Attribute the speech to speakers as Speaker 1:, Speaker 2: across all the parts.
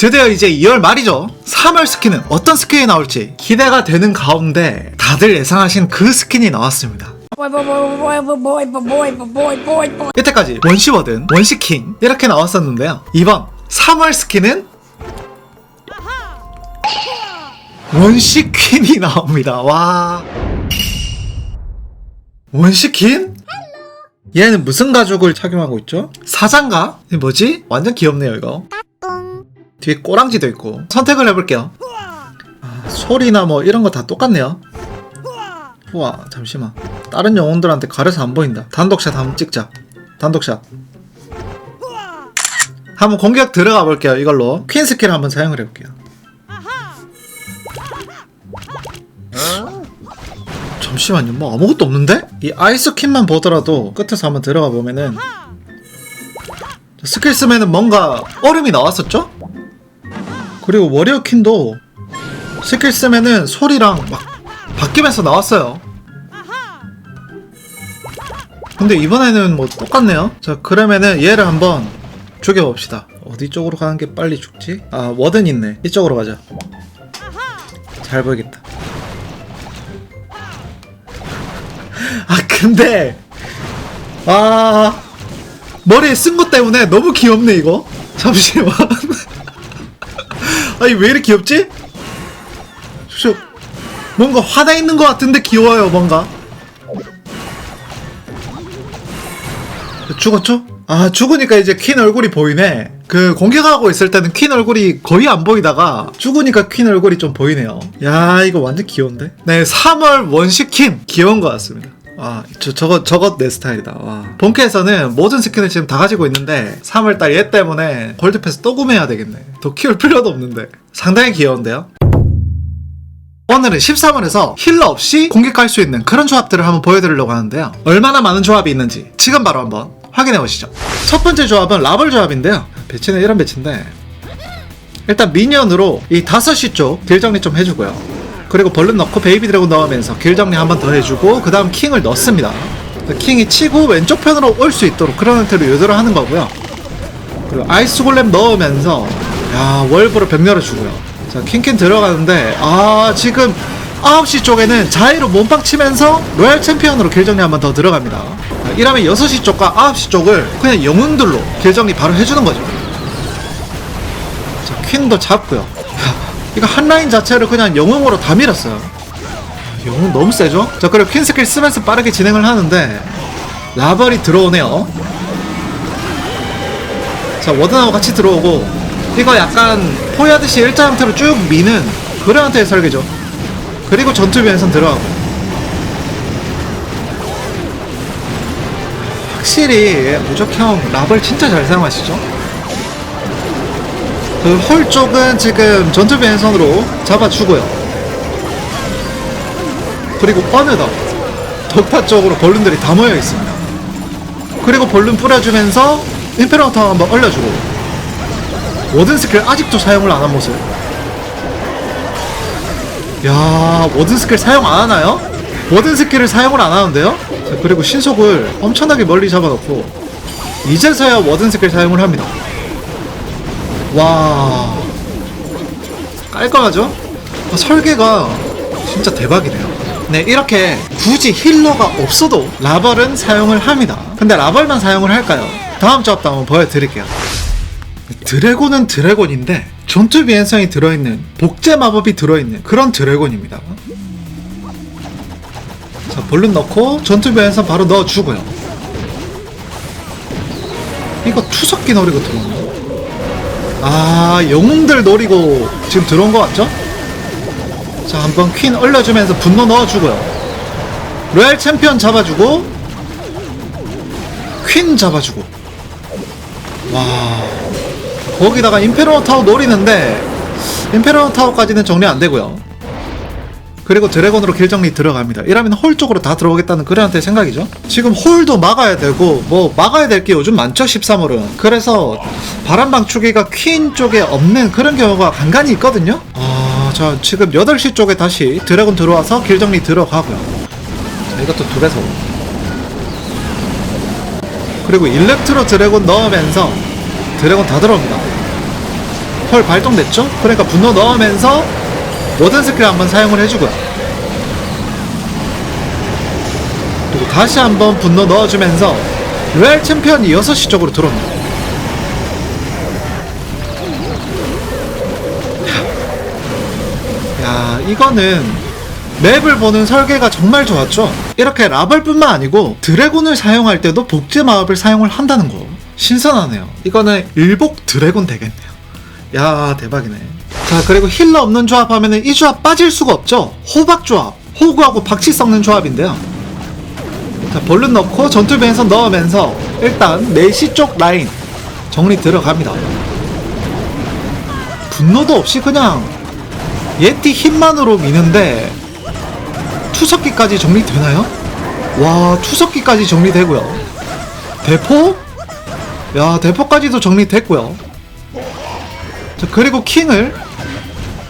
Speaker 1: 드디어 이제 2월 말이죠. 3월 스킨은 어떤 스킨이 나올지 기대가 되는 가운데 다들 예상하신 그 스킨이 나왔습니다. 여태까지 원시워든, 원시킹 이렇게 나왔었는데요. 이번 3월 스킨은 원시퀸이 나옵니다. 와. 원시퀸? 얘는 무슨 가죽을 착용하고 있죠? 사장가? 뭐지? 완전 귀엽네요, 이거. 뒤에 꼬랑지도 있고 선택을 해볼게요. 아, 소리나 뭐 이런 거 다 똑같네요. 우와 잠시만 다른 영혼들한테 가려서 안 보인다 단독샷 한번 찍자 단독샷 한번 공격 들어가 볼게요 이걸로 퀸 스킬 한번 사용을 해볼게요 잠시만요 뭐 아무것도 없는데? 이 아이스 퀸만 보더라도 끝에서 한번 들어가 보면은 스킬 쓰면은 뭔가 얼음이 나왔었죠? 그리고 워리어 퀸도 스킬 쓰면은 소리랑 막 바뀌면서 나왔어요. 근데 이번에는 뭐 똑같네요. 자, 그러면은 얘를 한번 죽여봅시다. 어디 쪽으로 가는 게 빨리 죽지? 아, 워든 있네. 이쪽으로 가자. 잘 보이겠다. 아, 근데, 아, 머리에 쓴 것 때문에 너무 귀엽네, 이거. 잠시만. 아니, 왜 이렇게 귀엽지? 저, 뭔가 화나 있는 것 같은데 귀여워요 뭔가. 죽었죠? 아 죽으니까 이제 퀸 얼굴이 보이네. 그 공격하고 있을 때는 퀸 얼굴이 거의 안 보이다가 죽으니까 퀸 얼굴이 좀 보이네요. 야 이거 완전 귀여운데? 네 3월 원시 퀸. 귀여운 것 같습니다 아, 저, 저거, 저것 내 스타일이다. 와. 본캐에서는 모든 스킨을 지금 다 가지고 있는데, 3월달 얘 때문에 골드패스 또 구매해야 되겠네. 더 키울 필요도 없는데. 상당히 귀여운데요? 오늘은 13월에서 힐러 없이 공격할 수 있는 그런 조합들을 한번 보여드리려고 하는데요. 얼마나 많은 조합이 있는지 지금 바로 한번 확인해 보시죠. 첫 번째 조합은 라벌 조합인데요. 배치는 이런 배치인데 일단 미니언으로 이 5시 쪽 딜 정리 좀 해주고요. 그리고 벌룬 넣고 베이비 드래곤 넣으면서 길 정리 한 번 더 해주고 그 다음 킹을 넣습니다. 킹이 치고 왼쪽 편으로 올 수 있도록 그런 형태로 유도를 하는 거고요. 그리고 아이스 골렘 넣으면서 야 월브로 벽 열어주고요. 자 킹킹 들어가는데 아 지금 9시 쪽에는 자이로 몸빵 치면서 로얄 챔피언으로 길 정리 한 번 더 들어갑니다. 아, 이러면 6시 쪽과 9시 쪽을 그냥 영웅들로 길 정리 바로 해주는 거죠. 자 퀸도 잡고요. 야, 이거 한 라인 자체를 그냥 영웅으로 다 밀었어요. 영웅 너무 세죠? 자 그리고 퀸 스킬 쓰면서 빠르게 진행을 하는데 라벌이 들어오네요. 자 워든하고 같이 들어오고 이거 약간 포야드시 일자 형태로 쭉 미는 그런 형태의 설계죠 그리고 전투 변선 들어가고 확실히 무적형 랍을 진짜 잘 사용하시죠 그 홀 쪽은 지금 전투 변선으로 잡아주고요. 그리고 어느덧 덕파 쪽으로 벌룬들이 다 모여 있습니다. 그리고 벌룬 뿌려주면서 임페러 타워 한번 얼려주고. 워든 스킬 아직도 사용을 안 한 모습. 야 워든 스킬 사용 안 하나요? 워든 스킬을 사용을 안 하는데요? 자, 그리고 신속을 엄청나게 멀리 잡아놓고 이제서야 워든 스킬 사용을 합니다 와. 깔끔하죠? 아, 설계가 진짜 대박이네요. 네 이렇게 굳이 힐러가 없어도 라벌은 사용을 합니다. 근데 라벌만 사용을 할까요? 다음 조합도 한번 보여드릴게요. 드래곤은 드래곤인데 전투 비행성이 들어있는 복제 마법이 들어있는 그런 드래곤입니다. 자 볼륨 넣고 전투 비행성 바로 넣어주고요. 이거 투석기 노리고 들어오네 아 영웅들 노리고 지금 들어온 것 같죠? 자 한번 퀸 얼려주면서 분노 넣어주고요. 로얄 챔피언 잡아주고 퀸 잡아주고. 와 거기다가 임페러 타워 노리는데 임페러 타워까지는 정리 안 되고요 그리고 드래곤으로 길 정리 들어갑니다. 이러면 홀 쪽으로 다 들어오겠다는 그래한테 생각이죠. 지금 홀도 막아야 되고 뭐 막아야 될 게 요즘 많죠 13월은. 그래서 바람방 추기가 퀸 쪽에 없는 그런 경우가 간간히 있거든요. 아 자 지금 8시 쪽에 다시 드래곤 들어와서 길 정리 들어가고요. 자 이것도 두 배속 그리고 일렉트로 드래곤 넣으면서 드래곤 다 들어옵니다. 펄 발동됐죠? 그러니까 분노 넣으면서 모든 스킬 한번 사용을 해주고요. 그리고 다시 한번 분노 넣어주면서 로얄 챔피언이 6시 쪽으로 들어옵니다. 야, 이거는 맵을 보는 설계가 정말 좋았죠. 이렇게 라벌뿐만 아니고 드래곤을 사용할 때도 복제 마법을 사용을 한다는 거 신선하네요. 이거는 일복 드래곤 되겠네요. 야 대박이네. 자 그리고 힐러 없는 조합 하면은 이 조합 빠질 수가 없죠. 호박 조합, 호구하고 박치 섞는 조합인데요. 자 볼룬 넣고 전투배에서 넣으면서 일단 메시 쪽 라인 정리 들어갑니다. 분노도 없이 그냥 예티 힘만으로 미는데 투석기까지 정리되나요? 와 투석기까지 정리되고요 대포? 야 대포까지도 정리됐고요 자 그리고 킹을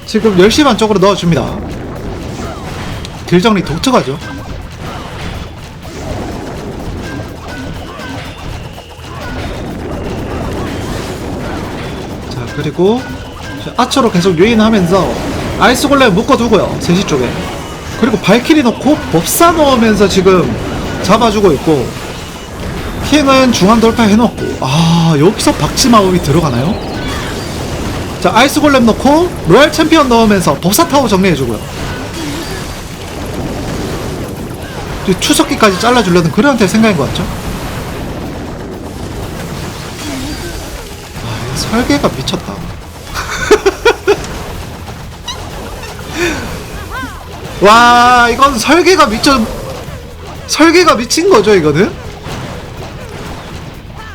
Speaker 1: 지금 10시 반 쪽으로 넣어줍니다. 길 정리 독특하죠? 자 그리고 아처로 계속 유인하면서 아이스 골렘 묶어두고요 3시 쪽에. 그리고 발키리 넣고 법사 넣으면서 지금 잡아주고 있고 킹은 중앙 돌파 해놓고. 아 여기서 박치 마법이 들어가나요? 자 아이스 골렘 넣고 로얄 챔피언 넣으면서 법사 타워 정리해주고요. 추석기까지 잘라주려는 그런 생각인 것 같죠? 아 설계가 미쳤다. 와 이건 설계가 미쳐 설계가 미친 거죠 이거는?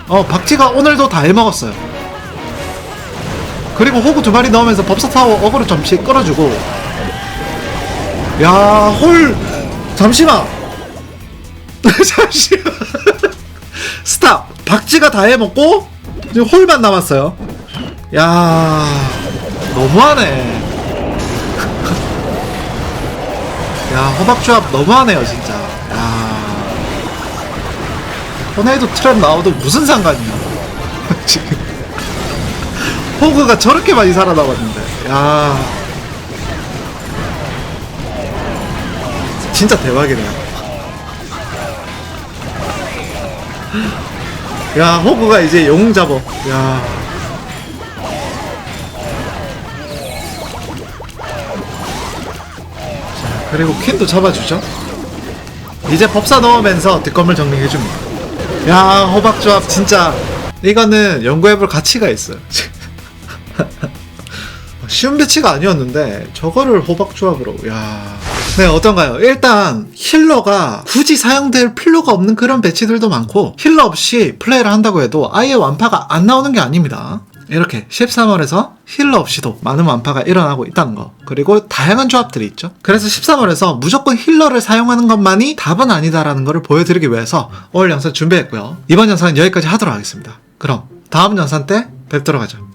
Speaker 1: 어 박쥐가 오늘도 다 해먹었어요 그리고 호구 두 마리 넣으면서 법사타워 어그로 잠시 끌어주고. 야홀 잠시만. 잠시만. 스탑. 박쥐가 다 해먹고 이제 홀만 남았어요. 야 너무하네. 야 호박조합 너무하네요 진짜. 야. 호네이도 트랩 나와도 무슨 상관이야. 지금 호그가 저렇게 많이 살아남았는데. 야. 진짜 대박이네요 야 호그가 이제 영웅 잡어. 야. 그리고 퀸도 잡아주죠. 이제 법사 넣으면서 뒷건물 정리해줍니다. 야 호박조합 진짜. 이거는 연구해볼 가치가 있어요. 쉬운 배치가 아니었는데 저거를 호박 조합으로 야. 네 어떤가요? 일단 힐러가 굳이 사용될 필요가 없는 그런 배치들도 많고 힐러 없이 플레이를 한다고 해도 아예 완파가 안 나오는 게 아닙니다. 이렇게 13월에서 힐러 없이도 많은 완파가 일어나고 있다는 거. 그리고 다양한 조합들이 있죠. 그래서 13월에서 무조건 힐러를 사용하는 것만이 답은 아니다라는 것을 보여드리기 위해서 오늘 영상 준비했고요. 이번 영상은 여기까지 하도록 하겠습니다. 그럼 다음 영상 때 뵙도록 하죠.